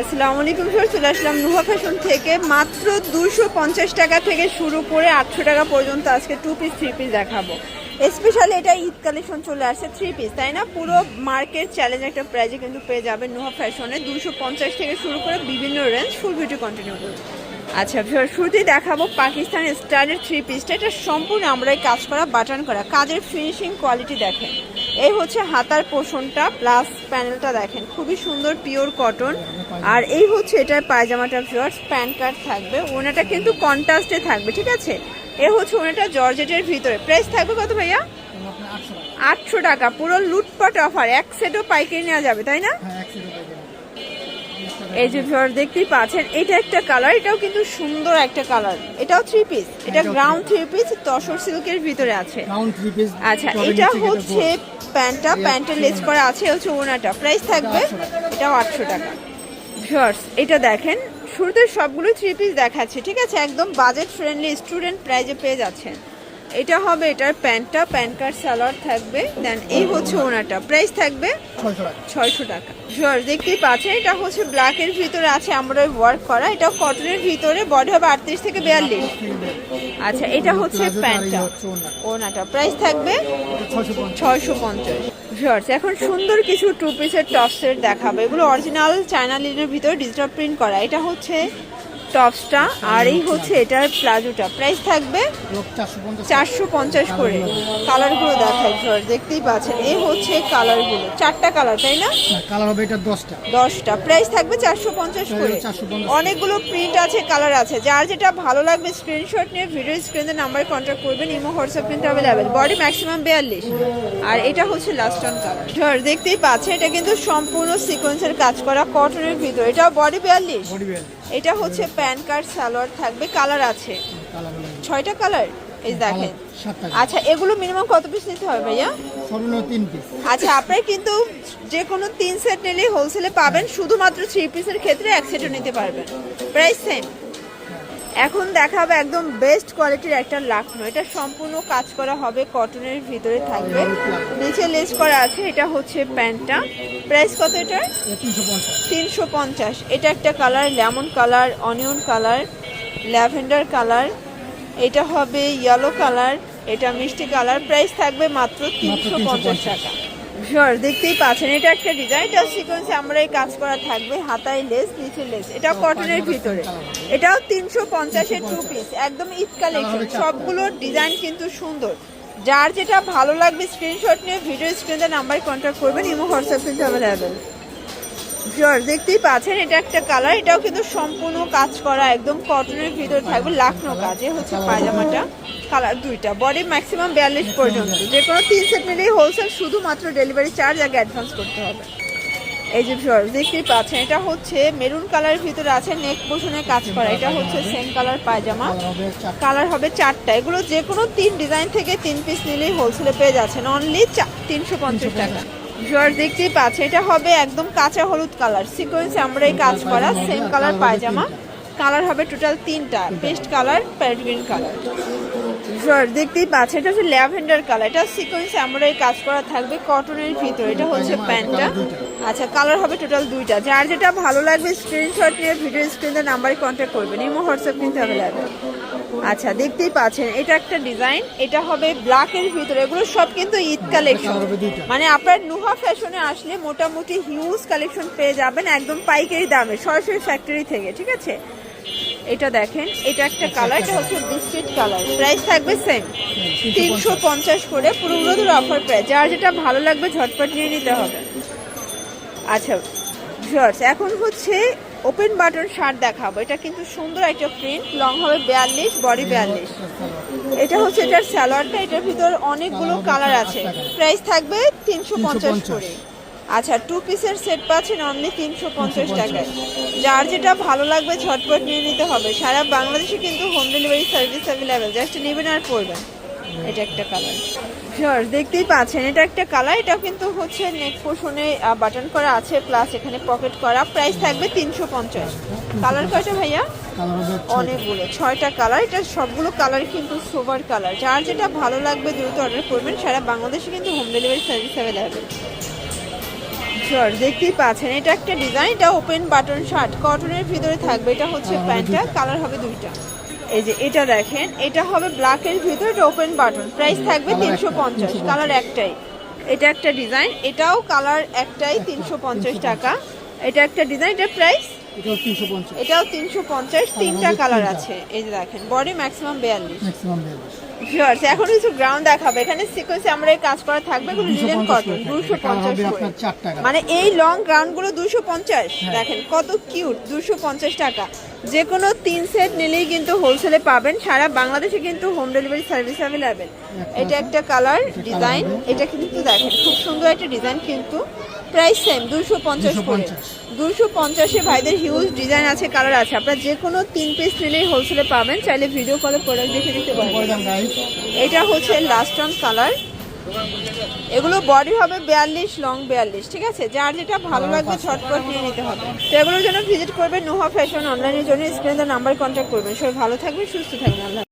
আসসালামু আলাইকুম স্যার চলে আসলাম নুহা ফ্যাশন থেকে। মাত্র দুশো পঞ্চাশ টাকা থেকে শুরু করে আটশো টাকা পর্যন্ত আজকে টু পিস থ্রি পিস দেখাবো। স্পেশালি এটা ঈদ কালেকশন চলে আসছে থ্রি পিস তাই না? পুরো মার্কেট চ্যালেঞ্জ একটা প্রাইজে কিন্তু পেয়ে যাবে নুহা ফ্যাশনে দুশো পঞ্চাশ থেকে শুরু করে বিভিন্ন রেঞ্জ ফুল ভিডিও কন্টিনিউ করব। আচ্ছা ভিউয়ার, শুরুতেই দেখাবো পাকিস্তান স্টাইলের থ্রি পিসটা এটা সম্পূর্ণ আমরাই কাজ করা বাটন করা। কাজের ফিনিশিং কোয়ালিটি দেখেন। এই হচ্ছে হাতার পোষণটা প্লাস প্যানেলটা দেখেন খুবই সুন্দর পিওর কটন আর এই হচ্ছে এটার পায়জামাটা ভিউয়ার্স প্যান্ট কার্ড থাকবে। ওনাটা কিন্তু কন্ট্রাস্টে থাকবে ঠিক আছে? এ হচ্ছে ওনাটা জর্জেটের ভিতরে। প্রাইস থাকবে কত ভাইয়া? আটশো টাকা। পুরো লুটপাট অফার এক সেটও পাইকারি নেওয়া যাবে তাই না? এই যে ভিউয়ার দেখতেই পাচ্ছেন এটা একটা কালার এটাও কিন্তু সুন্দর একটা কালার এটাও থ্রি পিস এটা গ্রাউন্ড থ্রি পিস তসর সিল্কের ভিতরে আছে। আচ্ছা এটা হচ্ছে প্যান্টটা প্যান্টের লেস করা আছে হচ্ছে ওনাটা প্রাইস থাকবে এটাও আটশো টাকা। ভিউয়ার্স এটা দেখেন শুরুতে সবগুলো থ্রি পিস দেখাচ্ছে ঠিক আছে? একদম বাজেট ফ্রেন্ডলি স্টুডেন্ট প্রাইজে পেয়ে যাচ্ছেন। এটা হবে এটার প্যান্টটা প্যান্ট কার্ড সালোয়ার থাকবে। দেন এই হচ্ছে ওনাটা প্রাইস থাকবে ছয়শো টাকা। ভিউয়ার্স দেখতেই পাচ্ছেন এটা হচ্ছে ব্ল্যাকের ভিতরে আছে আমরা ওয়ার্ক করা। এটা কটনের ভিতরে বডি হবে আটত্রিশ থেকে বিয়াল্লিশ। আচ্ছা এটা হচ্ছে প্যান্টটা। ওনাটা প্রাইস থাকবে ছয়শো পঞ্চাশ। এখন সুন্দর কিছু টু পিসের টপ সেট দেখাবো। এগুলো অরিজিনাল চায়না লিনের ভিতরে ডিজিটাল প্রিন্ট করা। এটা হচ্ছে টপসটা আর এই হচ্ছে এটার প্লাজোটা। প্রাইস থাকবে চারশো পঞ্চাশ করে। কালারগুলো দেখাই ভিউয়ার্স দেখতেই পাচ্ছেন। এই হচ্ছে কালারগুলো। চারটা কালার তাই না? কালার হবে এটা দশটা। দশটা। প্রাইস থাকবে চারশো পঞ্চাশ করে। অনেকগুলো প্রিন্ট আছে কালার আছে। যার যেটা ভালো লাগবে স্ক্রিনশট নিয়ে ভিডিও স্ক্রিনের নাম্বারে কন্ট্যাক্ট করবেন। ইমো হোয়াটসঅ্যাপ কিন্তু অ্যাভেলেবেল বডি ম্যাক্সিমাম বিয়াল্লিশ। আর এটা হচ্ছে লাস্ট অন কালার ধর দেখতেই পাচ্ছে এটা কিন্তু সম্পূর্ণ সিকোয়েন্সের কাজ করা কটনের ভিতর। এটাও বডি বিয়াল্লিশ? বডি এটা হচ্ছে প্যান কার্ড সালোয়ার থাকবে কালার আছে। ছয়টা কালার? এই দেখেন। সাত আচ্ছা এগুলো মিনিমাম কত পিস নিতে হবে ভাইয়া? আচ্ছা আপনার কিন্তু যে কোনো তিন সেট নিলেই হোলসেলে পাবেন শুধুমাত্র থ্রি পিসের ক্ষেত্রে এক সেটও নিতে পারবেন। প্রাইস সেম এখন দেখাবে একদম বেস্ট কোয়ালিটির একটা লাখনো এটা সম্পূর্ণ কাজ করা হবে কটনের ভিতরে থাকবে। নিচে লেস করা আছে এটা হচ্ছে প্যান্টটা। প্রাইস কত এটা তিনশো পঞ্চাশ। এটা একটা colour lemon colour onion colour lavender colour এটা হবে ইয়েলো কালার এটা মিষ্টি কালার প্রাইস থাকবে মাত্র তিনশো পঞ্চাশ টাকা। শিওর দেখতেই পাচ্ছেন। এটা একটা ডিজাইন এটা সিকোয়েন্সে আমরা এই কাজ করা থাকবে হাতায় লেস নিচে লেস। এটা কটনের ভিতরে। এটাও তিনশো পঞ্চাশের টু পিস একদম ঈদ কালেকশন সবগুলো ডিজাইন কিন্তু সুন্দর। যার যেটা ভালো লাগবে স্ক্রিনশট নিয়ে ভিডিও স্ক্রিনে নাম্বারে কন্ট্যাক্ট করবেন ইমো হোয়াটসঅ্যাপ কিন্তু অ্যাভেলেবেল দেখতেই পাচ্ছেন, এটা একটা কালার এটাও কিন্তু সম্পূর্ণ কাজ করা, একদম কটনের ভিতরে থাকবে, লাখনো কাজ এ হচ্ছে পায়জামাটা কালার দুইটা বডি ম্যাক্সিমাম বিয়াল্লিশ পর্যন্ত যে কোনো তিন সেট নিলেই হোলসেল শুধুমাত্র ডেলিভারি চার্জ আগে অ্যাডভান্স করতে হবে। এই যে শিওর দেখতেই পাচ্ছেন, এটা হচ্ছে মেরুন কালারের ভিতরে আছে নেক পোষণে কাজ করা, এটা হচ্ছে সেম কালার পায়জামা। কালার হবে কালার হবে চারটা, এগুলো যে কোনো তিন ডিজাইন থেকে তিন পিস নিলেই হোলসেলে পেয়ে যাচ্ছেন অনলি তিনশো পঞ্চাশ টাকা। জোয়ার দেখতেই পাচ্ছে এটা হবে একদম কাঁচা হলুদ কালার সিকোয়েন্স আমরা এই কাজ করা সেম কালার পায়জামা। কালার হবে টোটাল তিনটা best colour parrot green colour দেখতেই পাচ্ছে এটা হচ্ছে ল্যাভেন্ডার কালার। এটা সিকোয়েন্স আমরা এই কাজ করা থাকবে কটনের ভিতরে। এটা হচ্ছে প্যান্টটা। আচ্ছা কালার হবে টোটাল দুইটা। যার যেটা ভালো লাগবে স্ক্রিনশট নিয়ে ভিডিও স্ক্রিনের নাম্বারে কন্ট্যাক্ট করবেন। ইমো হোয়াটসঅ্যাপ কিন্তু অ্যাভেলেবেল আচ্ছা দেখতেই পাচ্ছেন এটা একটা ডিজাইন এটা হবে ব্ল্যাকের ভিতরে। এগুলো সব কিন্তু ঈদ কালেকশন দুইটা। মানে আপনার নুহা ফ্যাশনে আসলে মোটামুটি হিউজ কালেকশন পেয়ে যাবেন একদম পাইকারি দামে সরাসরি ফ্যাক্টরি থেকে ঠিক আছে? এটা দেখেন এটা একটা কালার এটা হচ্ছে বিস্কিট কালার। প্রাইস থাকবে সেম তিনশো পঞ্চাশ করে পুরো উড়োদুর অফার প্রাইস যার যেটা ভালো লাগবে ঝটপট নিয়ে নিতে হবে। আচ্ছা ভিউয়ার্স এখন হচ্ছে ওপেন বাটন শার্ট দেখাবো। এটা কিন্তু সুন্দর একটা প্রিন্ট লং হবে বিয়াল্লিশ বডি বিয়াল্লিশ। এটা হচ্ছে এটার স্যালোয়ারটা এটার ভিতর অনেকগুলো কালার আছে। প্রাইস থাকবে তিনশো পঞ্চাশ করে। আচ্ছা টু পিসের সেট পাচ্ছেন অনলি তিনশো পঞ্চাশ টাকায়। যার যেটা ভালো লাগবে ঝটপট নিয়ে নিতে হবে। সারা বাংলাদেশে কিন্তু home delivery service available just নেবেন আর পড়বেন এটা একটা কালার শিওর দেখতেই পাচ্ছেন এটা একটা কালার এটাও কিন্তু হচ্ছে নেক পোষণে বাটন করা আছে প্লাস এখানে পকেট করা। প্রাইস থাকবে তিনশো পঞ্চাশ। কালার কয়টা ভাইয়া? অনেকগুলো। ছয়টা কালার এটা সবগুলো কালার কিন্তু সোভার কালার যার যেটা ভালো লাগবে দ্রুত অর্ডার করবেন। সারা বাংলাদেশে কিন্তু home delivery service available sure দেখতেই পাচ্ছেন এটা একটা ডিজাইন এটা ওপেন বাটন শার্ট কটনের ভিতরে থাকবে এটা হচ্ছে প্যান্টটা কালার হবে দুইটা। এই যে এটা দেখেন এটা হবে ব্ল্যাকের ভিতরে এটা ওপেন বাটন প্রাইস থাকবে তিনশো পঞ্চাশ 350 কালার একটাই। এটা একটা ডিজাইন এটাও কালার একটাই তিনশো পঞ্চাশ টাকা। এটা একটা ডিজাইন এটা প্রাইস এটাও তিনশো পঞ্চাশ। এটাও পঞ্চাশ তিনটা কালার আছে। এই যে দেখেন বডি ম্যাক্সিমাম বিয়াল্লিশ। ম্যাক্সিমাম বিয়াল্লিশ। ভিউয়ার্স এখন কিছু গ্রাউন্ড দেখাবে। এখানে সিকোয়েন্সে আমরা এই কাজ করা থাকবে এগুলো কটন করে দুশো থাকবে। কালার পঞ্চাশ হবে করে। মানে এই লং গ্রাউন্ডগুলো দুশো পঞ্চাশ। হ্যাঁ। দেখেন কত কিউট দুশো পঞ্চাশ টাকা। যে কোনো তিন সেট নিলেই কিন্তু হোলসেলে পাবেন। সারা বাংলাদেশে কিন্তু হোম ডেলিভারি সার্ভিস অ্যাভেলেবেল এটা একটা কালার ডিজাইন এটা কিন্তু দেখেন খুব সুন্দর একটা ডিজাইন কিন্তু। প্রাইস সেম দুশো পঞ্চাশ করে। দুশো পঞ্চাশে। ভাইদের হিউজ ডিজাইন আছে কালার আছে। আপনার যে কোনো তিন পিস নিলেই হোলসেলে পাবেন চাইলে ভিডিও কলে প্রোডাক্ট দেখে নিতে গাইস এটা হচ্ছে লাস্ট অন কালার এগুলো বডি হবে বিয়াল্লিশ লং বিয়াল্লিশ ঠিক আছে? যার যেটা ভালো লাগবে ঝটপট নিয়ে নিতে হবে। তো এগুলোর জন্য ভিজিট করবেন নোহা ফ্যাশন অনলাইনের জন্য স্ক্রিনে নাম্বার কন্ট্যাক্ট করবেন। সবাই ভালো থাকবেন সুস্থ থাকবেন আল্লাহ।